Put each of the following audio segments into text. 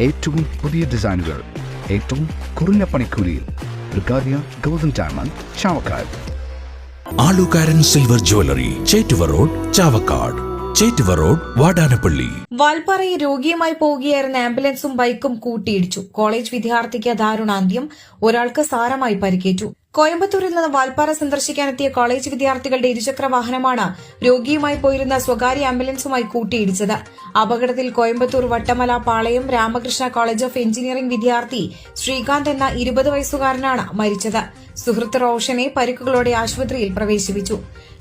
ഏറ്റവും പുതിയ ഡിസൈനുകൾ ഏറ്റവും കുറഞ്ഞ പണിക്കൂലിയിൽ ബ്രിഗാദിയ golden diamond Chavakkad. ആലുകാരൻ silver jewellery Chettuva road Chavakkad. Chettuva road Vadanappally. വാൽപ്പാറയിൽ രോഗിയുമായി പോവുകയായിരുന്ന ആംബുലൻസും ബൈക്കും കൂട്ടിയിടിച്ചു. കോളേജ് വിദ്യാർത്ഥിക്ക് ദാരുണാന്ത്യം. ഒരാൾക്ക് സാരമായി പരിക്കേറ്റു. കോയമ്പത്തൂരിൽ നിന്ന് വാൽപ്പാറ സന്ദർശിക്കാനെത്തിയ കോളേജ് വിദ്യാർത്ഥികളുടെ ഇരുചക്ര വാഹനമാണ് രോഗിയുമായി പോയിരുന്ന സ്വകാര്യ ആംബുലൻസുമായി കൂട്ടിയിടിച്ചത്. അപകടത്തിൽ Coimbatore Vattamala Palayam Ramakrishna college of engineering വിദ്യാർത്ഥി ശ്രീകാന്ത് എന്ന ഇരുപത് വയസ്സുകാരനാണ് മരിച്ചത്. സുഹൃത്ത് റോഷനെ പരിക്കുകളോടെ ആശുപത്രിയിൽ പ്രവേശിപ്പിച്ചു.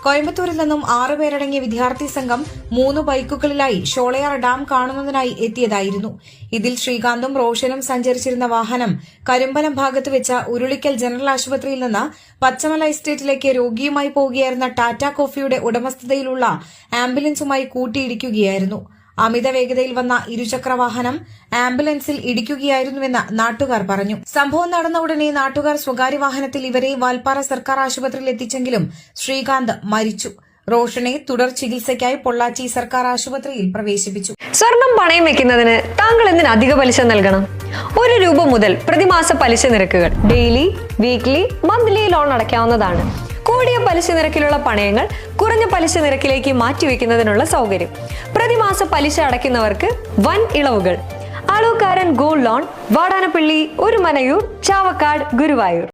കോയമ്പത്തൂരിൽ നിന്നും ആറുപേരടങ്ങിയ വിദ്യാർത്ഥി സംഘം മൂന്ന് ബൈക്കുകളിലായി ഷോളയാർ ഡാം കാണുന്നതിനായി എത്തിയതായിരുന്നു. ഇതിൽ ശ്രീകാന്തും റോഷനും സഞ്ചരിച്ചിരുന്ന വാഹനം കരിമ്പലം ഭാഗത്ത് വെച്ച ഉരുളിക്കൽ ജനറൽ ആശുപത്രിയിൽ നിന്ന് പച്ചമല എസ്റ്റേറ്റിലേക്ക് രോഗിയുമായി പോകുകയായിരുന്ന ടാറ്റ കോഫിയുടെ ഉടമസ്ഥതയിലുള്ള ആംബുലൻസുമായി കൂട്ടിയിടിക്കുകയായിരുന്നു. അമിത വേഗതയിൽ വന്ന ഇരുചക്രവാഹനം ആംബുലൻസിൽ ഇടിക്കുകയായിരുന്നുവെന്ന് നാട്ടുകാർ പറഞ്ഞു. സംഭവം നടന്ന ഉടനെ നാട്ടുകാർ സ്വകാര്യ വാഹനത്തിൽ ഇവരെ വാൽപ്പാറ സർക്കാർ ആശുപത്രിയിൽ എത്തിച്ചെങ്കിലും ശ്രീകാന്ത് മരിച്ചു. റോഷനെ തുടർ ചികിത്സയ്ക്കായി പൊള്ളാച്ചി സർക്കാർ ആശുപത്രിയിൽ പ്രവേശിപ്പിച്ചു. സ്വർണം പണയം വെക്കുന്നതിന് താങ്കൾ എന്തിന് അധിക പലിശ നൽകണം? ഒരു രൂപ മുതൽ പ്രതിമാസ പലിശ നിരക്കുകൾ ഡെയിലി വീക്ക്ലി മന്ത്ലി ലോൺ അടയ്ക്കാവുന്നതാണ്. കൂടിയ പലിശ നിരക്കിലുള്ള പണയങ്ങൾ കുറഞ്ഞ പലിശ നിരക്കിലേക്ക് മാറ്റിവെക്കുന്നതിനുള്ള സൗകര്യം. പ്രതിമാസ പലിശ അടയ്ക്കുന്നവർക്ക് വൻ ഇളവുകൾ. അളവുകാരൻ ഗോൾഡ് ലോൺ വാടാനപ്പള്ളി ഒരു മനയൂർ ചാവക്കാട് ഗുരുവായൂർ.